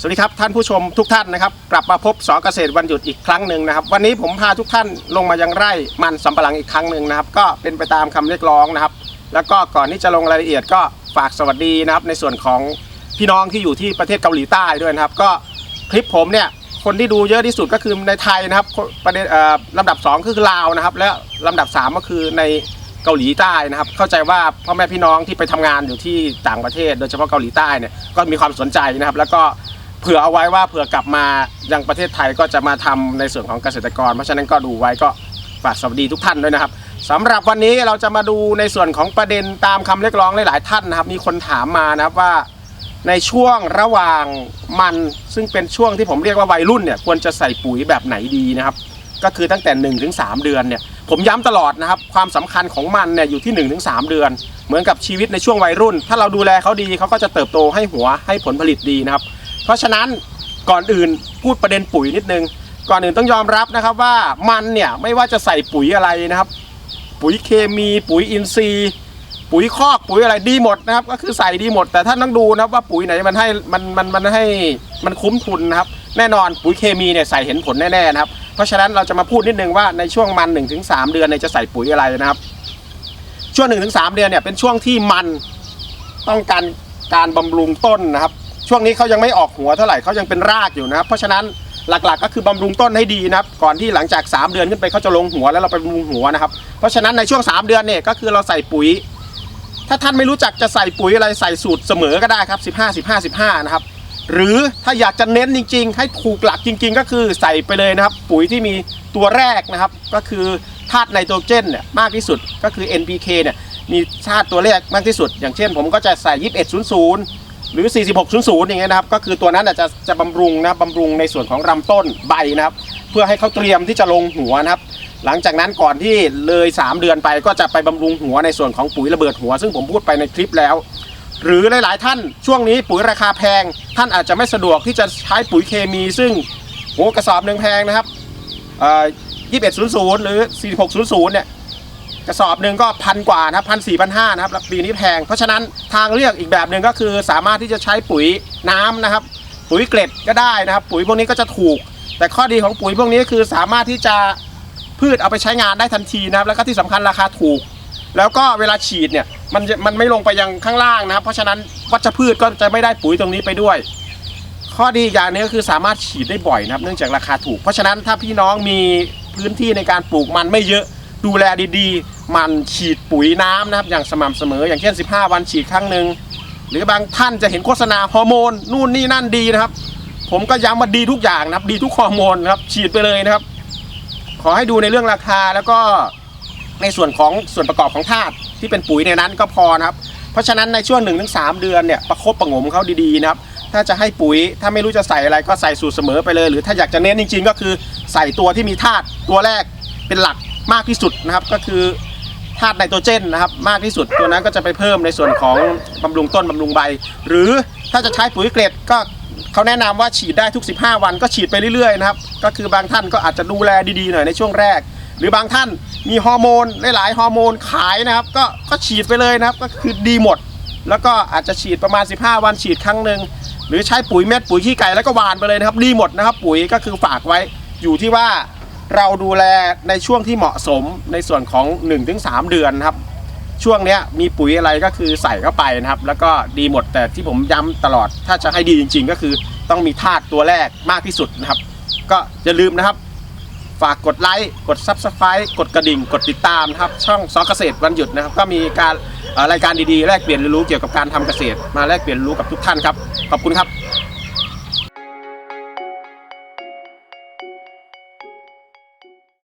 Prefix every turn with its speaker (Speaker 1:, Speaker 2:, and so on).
Speaker 1: สวัสดีครับท่านผู้ชมทุกท่านนะครับกลับมาพบสอเกษตรวันหยุดอีกครั้งหนึ่งนะครับ วันนี้ผมพาทุกท่านลงมายังไร่มันสำปะหลังอีกครั้งหนึ่งนะครับ ก็เป็นไปตามคำเรียกร้องนะครับ แล้วก็ก่อนที่จะลงรายละเอียดก็ฝากสวัสดีนะครับ ในส่วนของพี่น้องที่อยู่ที่ประเทศเกาหลีใต้ด้วยนะครับ ก็คลิปผมเนี่ยคนที่ดูเยอะที่สุดก็คือในไทยนะครับประเด็นลำดับ2ก็คือลาวนะครับ และลำดับ 3 ก็คือในเกาหลีใต้นะครับ เข้าใจว่าพ่อแม่พี่น้องที่ไปทำงานอยู่ที่ต่างประเทศ โดยเฉพาะเกาหลีใต้เนี่ยก็มีความสนใจนะครับ แล้วก็ เผื่อเอาไว้ว่าเผื่อกลับมายังประเทศไทยก็จะมาทำในส่วนของเกษตรกร เพราะฉะนั้นก็ดูไว้ก็ฝากสวัสดีทุกท่านด้วยนะครับสำหรับวันนี้เราจะมาดูในส่วนของประเด็นตามคำเรียกร้องหลายๆท่านนะครับ มีคนถามมานะครับว่าในช่วงระหว่างมันซึ่งเป็นช่วงที่ผมเรียกว่าวัยรุ่นเนี่ยควรจะใส่ปุ๋ยแบบไหนดีนะครับ ก็คือตั้งแต่1นถึงสเดือนเนี่ยผมย้ำตลอดนะครับความสำคัญของมันเนี่ยอยู่ที่1นถึงสเดือน เหมือนกับชีวิตในช่วงวัยรุ่น ถ้าเราดูแลเขาดีเขาก็จะเติบโตให้หัวให้ผลผลิตดีนะครับ เพราะฉะนั้นก่อนอื่นพูดประเด็นปุ๋ยนิดนึง ก่อนอื่นต้องยอมรับนะครับว่ามันเนี่ยไม่ว่าจะใส่ปุ๋ยอะไรนะครับ ปุ๋ยเคมีปุ๋ยอินทรีย์ ปุ๋ยคอกปุ๋ยอะไรดีหมดนะครับ ก็คือใส่ดีหมด แต่ท่านต้องดูนะครับว่าปุ๋ยไหนมันให้มันมันมันให้มันคุ้มทุนนะครับ แน่นอนปุ๋ยเคมีเนี่ยใส่เห็นผลแน่ๆนะครับ เพราะฉะนั้นเราจะมาพูดนิดนึงว่าในช่วงมัน 1-3ถึงเดือนเนี่ยจะใส่ปุ๋ยอะไรนะครับ ช่วง 1-3ถึงเดือนเนี่ยเป็นช่วงที่มันต้องการการบำรุงต้นนะครับ ช่วงนี้เขายังไม่ออกหัวเท่าไหร่เขายังเป็นรากอยู่นะครับเพราะฉะนั้นหลักๆ ก็คือบำรุงต้นให้ดีนะครับ ก่อนที่หลังจาก 3 เดือนขึ้นไปเขาจะลงหัวแล้วเราไปบำรุงหัวนะครับ เพราะฉะนั้นในช่วง 3 เดือนเนี่ยก็คือเราใส่ปุ๋ย ถ้าท่านไม่รู้จักจะใส่ปุ๋ยอะไรใส่สูตรเสมอก็ได้ครับ 15 15 15 นะครับ หรือถ้าอยากจะเน้นจริง ๆ ให้ถูกหลักจริง ๆ ก็คือใส่ไปเลยนะครับ ปุ๋ยที่มีตัวแรกนะครับ ก็คือธาตุไนโตรเจนเนี่ยมากที่สุดก็คือ NPK เนี่ยมีธาตุตัวแรกมากที่สุด อย่างเช่น ผมก็จะใส่ 2100 หรือ 4600 อย่างเงี้ยนะครับ ก็คือตัวนั้นจะจะบำรุงนะครับบำรุงในส่วนของลำต้นใบนะครับ เพื่อให้เขาเตรียมที่จะลงหัวนะครับ หลังจากนั้นก่อนที่เลย 3 เดือนไปก็จะไปบำรุงหัวในส่วนของปุ๋ยระเบิดหัว ซึ่งผมพูดไปในคลิปแล้ว หรือหลาย ๆ ท่านช่วงนี้ปุ๋ยราคาแพง ท่านอาจจะไม่สะดวกที่จะใช้ปุ๋ยเคมี ซึ่งโหกระสอบหนึ่งแพงนะครับ2100 หรือ 4600 เนี่ย กระสอบหนึ่งก็พันกว่านะครับพันสี่พันห้านะครับปีนี้แพง เพราะฉะนั้นทางเลือกอีกแบบหนึ่งก็คือสามารถที่จะใช้ปุ๋ยน้ำนะครับ ปุ๋ยเกล็ดก็ได้นะครับ ปุ๋ยพวกนี้ก็จะถูก แต่ข้อดีของปุ๋ยพวกนี้คือสามารถที่จะพืชเอาไปใช้งานได้ทันทีนะครับ แล้วก็ที่สำคัญราคาถูก แล้วก็เวลาฉีดเนี่ยมันมันไม่ลงไปยังข้างล่างนะครับ เพราะฉะนั้นวัชพืชก็จะไม่ได้ปุ๋ยตรงนี้ไปด้วย ข้อดีอย่างนึงก็คือสามารถฉีดได้บ่อยนะครับ เนื่องจากราคาถูก เพราะฉะนั้นถ้าพี่น้องมีพื้นที่ในการปลูกมันไม่เยอะ ดูแลดีๆ มันฉีดปุ๋ยน้ำนะครับอย่างสม่ำเสมอ อย่างเช่น 15 วันฉีดครั้งหนึ่งหรือบางท่านจะเห็นโฆษณาฮอร์โมนนู่นนี่นั่นดีนะครับ ผมก็ย้ำว่าดีทุกอย่างนะครับ ดีทุกฮอร์โมนนะครับฉีดไปเลยนะครับ ขอให้ดูในเรื่องราคาแล้วก็ในส่วนของส่วนประกอบของธาตุที่เป็นปุ๋ยในนั้นก็พอนะครับ เพราะฉะนั้นในช่วง1นถึงสเดือนเนี่ยประคบประงมเขาดีๆนะครับถ้าจะให้ปุ๋ยถ้าไม่รู้จะใส่อะไรก็ใส่สูตรเสมอไปเลย หรือถ้าอยากจะเน้นจริง ๆ ก็คือใส่ตัวที่มีธาตุตัวแรกเป็นหลัก มากที่สุดนะครับก็คือธาตุไนโตรเจนนะครับมากที่สุดตัวนั้นก็จะไปเพิ่มในส่วนของบำรุงต้นบำรุงใบ หรือถ้าจะใช้ปุ๋ยเกล็ดก็เขาแนะนำว่าฉีดได้ทุก 15 วันก็ฉีดไปเรื่อยๆนะครับก็คือบางท่านก็อาจจะดูแลดีๆหน่อยในช่วงแรก หรือบางท่านมีฮอร์โมนหลายๆฮอร์โมนขายนะครับ ก็ก็ฉีดไปเลยนะครับก็คือดีหมด แล้วก็อาจจะฉีดประมาณ 15 วันฉีดครั้งหนึ่งหรือใช้ปุ๋ยเม็ดปุ๋ยขี้ไก่แล้วก็หวานไปเลยนะครับดีหมดนะครับ ปุ๋ยก็คือฝากไว้อยู่ที่ว่า เราดูแลในช่วงที่เหมาะสมในส่วนของ 1-3 เดือนครับ ช่วงเนี้ยมีปุ๋ยอะไรก็คือใส่เข้าไปนะครับ แล้วก็ดีหมดแต่ที่ผมย้ำตลอดถ้าจะให้ดีจริง ๆ ก็คือต้องมีธาตุตัวแรกมากที่สุดนะครับ ก็อย่าลืมนะครับ ฝากกดไลค์กด Subscribe กดกระดิ่ง กดติดตามนะครับ ช่องซอเกษตรวันหยุดนะครับ ก็มีการเอ่อรายการดีๆแลกเปลี่ยนเรียนรู้เกี่ยวกับการทำเกษตร มาแลกเปลี่ยนรู้กับทุกท่านครับขอบคุณครับ